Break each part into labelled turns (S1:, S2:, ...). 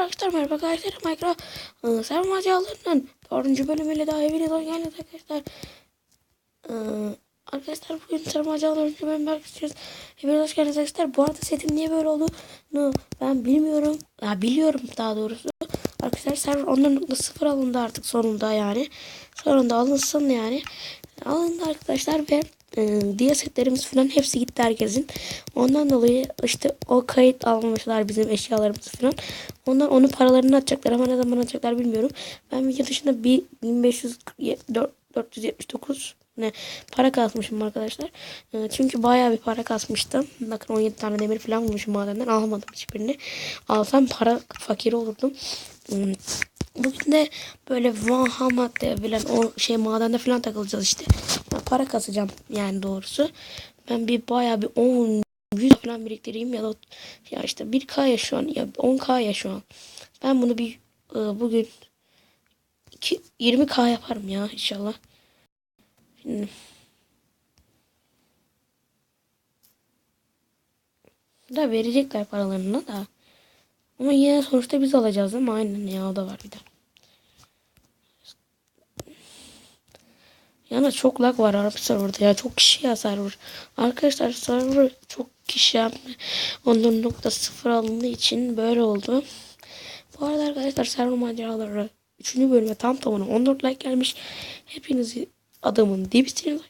S1: arkadaşlar merhaba arkadaşlar Minecraft ıı, Server Maceralarının 4. bölümüyle daha hepiniz hoş geldiniz arkadaşlar. Iı, Arkadaşlar bugün Server Maceralarının 4. bölümüne bakacağız Hepiniz hoş geldiniz arkadaşlar. Bu arada setim niye böyle olduğunu ben bilmiyorum. Ya Biliyorum daha doğrusu. Arkadaşlar server 10.0 alındı artık sonunda yani. Sonunda alınsın yani. Alındı arkadaşlar ve e, diğer setlerimiz falan hepsi gitti herkesin. Ondan dolayı işte o kayıt almışlar bizim eşyalarımızı falan. Onlar onun paralarını atacaklar ama ne zaman atacaklar bilmiyorum. Ben video dışında bir 1500 4 479 ne para kasmışım arkadaşlar. E, çünkü bayağı bir para kasmıştım. Bakın 17 tane demir falan bulmuşum madenden. Almadım hiçbirini. Alsam para fakir olurdum. Hmm. Bugün de böyle Vahamat'ta bilen o şey madende falan takılacağız işte. Ben para kasacağım yani doğrusu. Ben bir bayağı bir 10 100 falan biriktireyim ya da ya işte 1K ya şu an ya 10K ya şu an. Ben bunu bir e, bugün 2, 20K yaparım ya inşallah. Şimdi da verecekler paralarını da. Ama yine sonuçta biz alacağız değil mi? Aynen ya o da var bir de. Yani çok lag var Arap serverda ya. Çok kişi ya server. Arkadaşlar server çok kişi yaptı. 10.0 alındığı için böyle oldu. Bu arada arkadaşlar server maceraları 3. bölüme tam tamına 14 like gelmiş. Hepinizi adamın dibisiniz.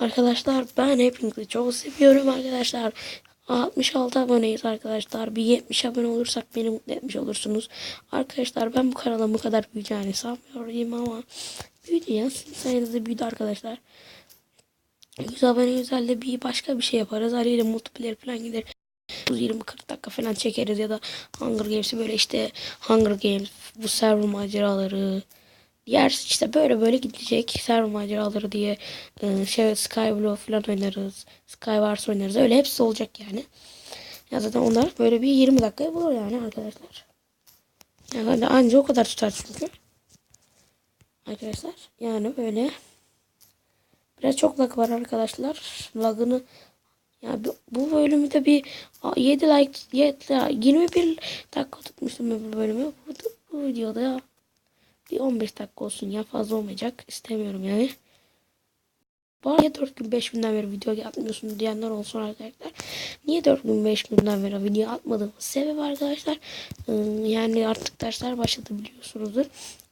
S1: Arkadaşlar ben hepinizi çok seviyorum arkadaşlar. 66 aboneyiz arkadaşlar. Bir 70 abone olursak beni mutlu etmiş olursunuz. Arkadaşlar ben bu kanalın bu kadar büyüyeceğini sanmıyorum ama büyüdü ya. Sizin sayenizde büyüdü arkadaşlar. 100 abone güzelde bir başka bir şey yaparız. Arayla multiplayer falan gider. 20-40 dakika falan çekeriz ya da Hunger Games'i böyle işte Hunger Games, bu server maceraları, Diğer işte böyle böyle gidecek server maceraları diye e, şey Skyblock falan oynarız. Skywars oynarız. Öyle hepsi olacak yani. Ya zaten onlar böyle bir 20 dakikaya bulur yani arkadaşlar. Yani anca o kadar tutar çünkü. Arkadaşlar yani böyle biraz çok lag var arkadaşlar. Lagını ya bu bölümü de bir 7 like 7, 21 dakika tutmuştum bu bölümü. Bu, bu videoda bir 15 dakika olsun ya fazla olmayacak. istemiyorum yani. Bu arada 4 gün 5 günden beri video atmıyorsun diyenler olsun arkadaşlar. Niye 4 gün 5 günden beri video atmadığımız sebebi arkadaşlar. Yani artık dersler başladı biliyorsunuzdur.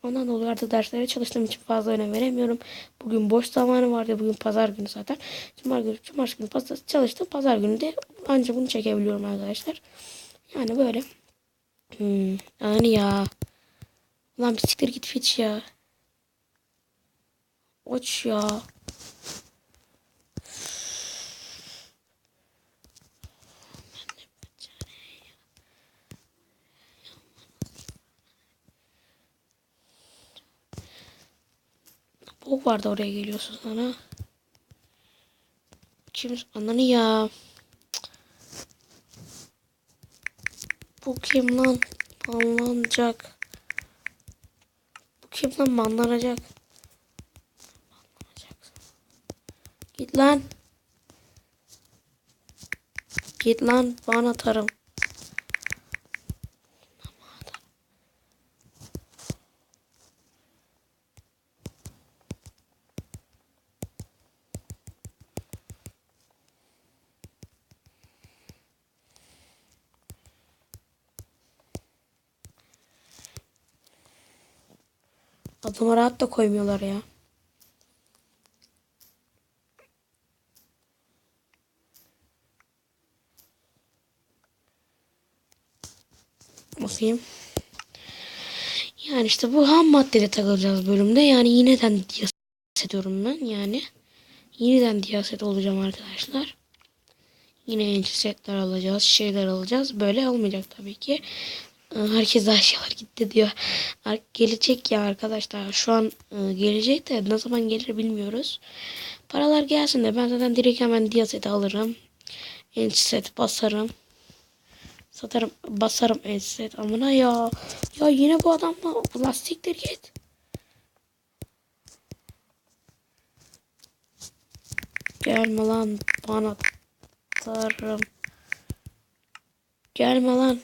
S1: Ondan dolayı artık derslere çalıştığım için fazla önem veremiyorum. Bugün boş zamanı vardı. Bugün pazar günü zaten. Cumartesi günü, cumartesi günü çalıştım. Pazar günü de ancak bunu çekebiliyorum arkadaşlar. Yani böyle. Hmm, yani ya. Lan bir siktir git Fitch ya. Oç ya. Bok vardı oraya geliyorsun sana. Kim ananı ya. Bu kim lan? Banlanacak. Kim lan banlanacak? Git lan. Git lan bana atarım. Adama rahat da koymuyorlar ya. Bakayım. Yani işte bu ham maddede takılacağız bölümde. Yani yineden diyaset ediyorum ben. Yani yeniden diyaset olacağım arkadaşlar. Yine yeni setler alacağız. Şeyler alacağız. Böyle olmayacak tabii ki. Herkes aşağılar gitti diyor. Gelecek ya arkadaşlar. Şu an e, gelecek de ne zaman gelir bilmiyoruz. Paralar gelsin de ben zaten direkt hemen Diyaset'i alırım. Enset basarım. Satarım basarım enset. Amına ya. Ya yine bu adamla lastiktir git. Gelme lan bana tarım. Gelme lan.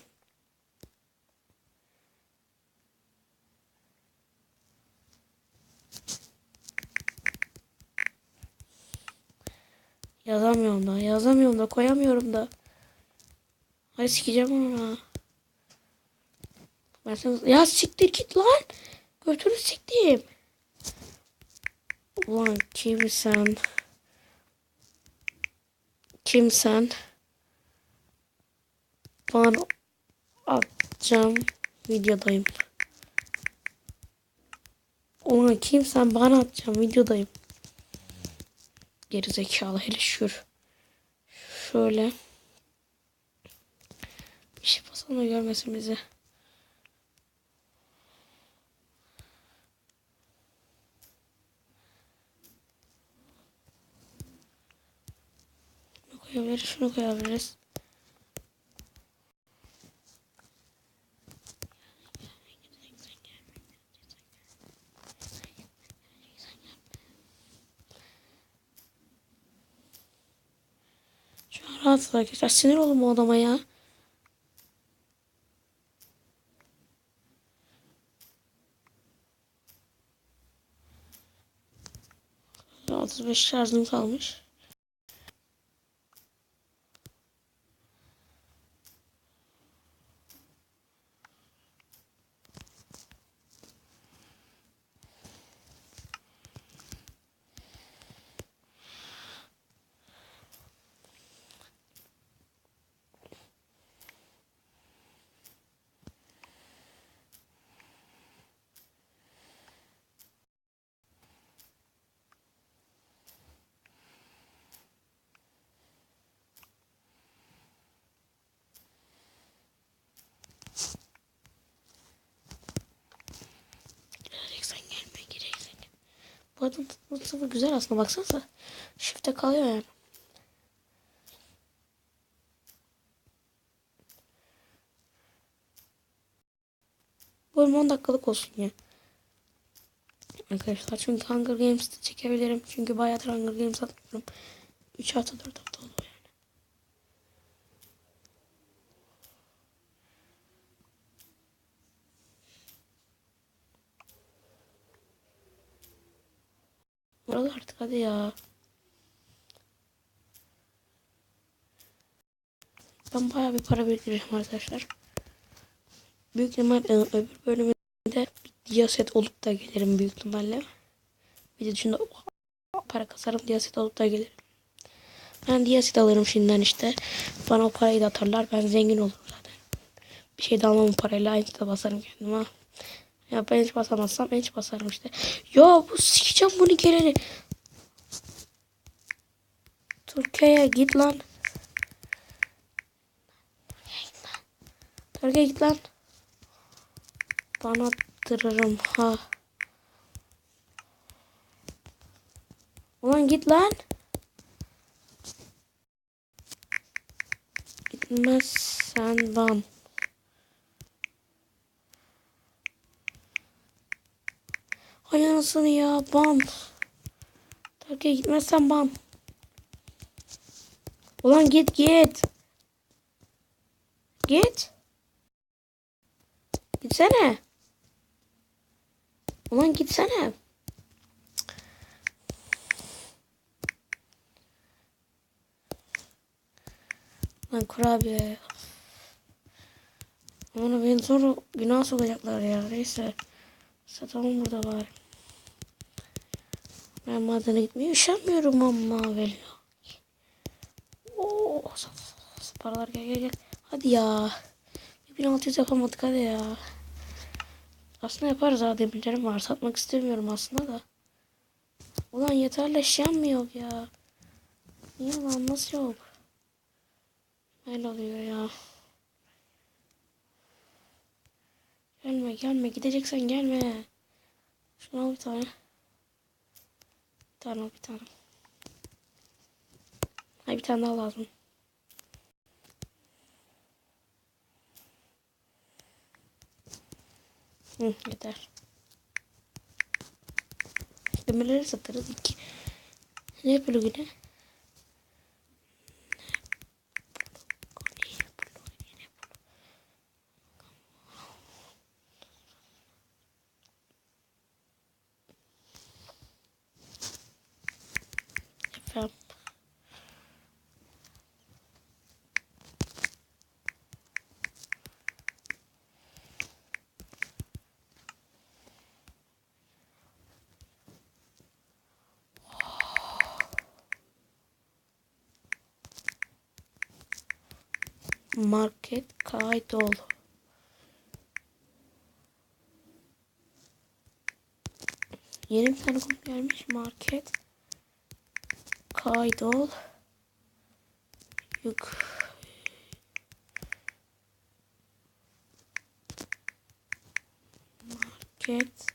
S1: Yazamıyorum da. Yazamıyorum da. Koyamıyorum da. Ay sikeceğim onu. Ben sana... Ya siktir git lan. Götünü siktim. Ulan kim sen? Kim sen? Bana atacağım. Videodayım. Ulan kim sen? Bana atacağım. Videodayım. Gerizekalı hele şür. Şöyle. Bir şey da görmesin bizi. Şunu koyabiliriz, şunu koyabiliriz. Rahatsız arkadaşlar. Sinir oldum o adama ya. Otuz beş şarjım kalmış. Gireceksen gelme, gireceksen gelme. Bu adam sıfır güzel aslında baksanıza. Shift'e kalıyor yani. Bölüm 10 dakikalık olsun ya. Arkadaşlar çünkü Hunger Games'te çekebilirim. Çünkü bayağıdır Hunger Games atmıyorum. 3 hafta 4 Buralar artık hadi ya. Ben bayağı bir para biriktireceğim arkadaşlar. Büyük ihtimal e, öbür bölümde bir diyaset olup da gelirim büyük ihtimalle. Bir de şimdi para kasarım diyaset olup da gelirim. Ben diyaset alırım şimdiden işte. Bana o parayı da atarlar. Ben zengin olurum zaten. Bir şey de almam parayla. Aynı da basarım kendime. Ya ben hiç basamazsam hiç basarım işte. Ya bu sikeceğim bunu geleni. Türkiye'ye git lan. Türkiye'ye git lan. Bana attırırım ha. Ulan git lan. Gitmezsen bam. Hay anasını ya bam. Türkiye'ye gitmezsen bam. Ulan git git. Git. Gitsene. Ulan gitsene. Lan kurabiye. Onu beni sonra günah sokacaklar ya. Neyse. Satalım burada bari. Ben madene gitmeye üşenmiyorum ama veriyor. Oo, paralar gel gel gel. Hadi ya. 1600 yapamadık hadi ya. Aslında yaparız ha demirlerim var. Satmak istemiyorum aslında da. Ulan yeterli eşyam mı yok ya? Niye lan nasıl yok? Öyle oluyor ya. Gelme gelme gideceksen gelme. Şunu al bir tane. Tane bir tane. Ay bir tane daha lazım. Hı, yeter. Demirleri satarız iki. Ne plugini? Efendim. Market kaydol. Yeni bir tane konu gelmiş. Market kaydol. Yük. Market.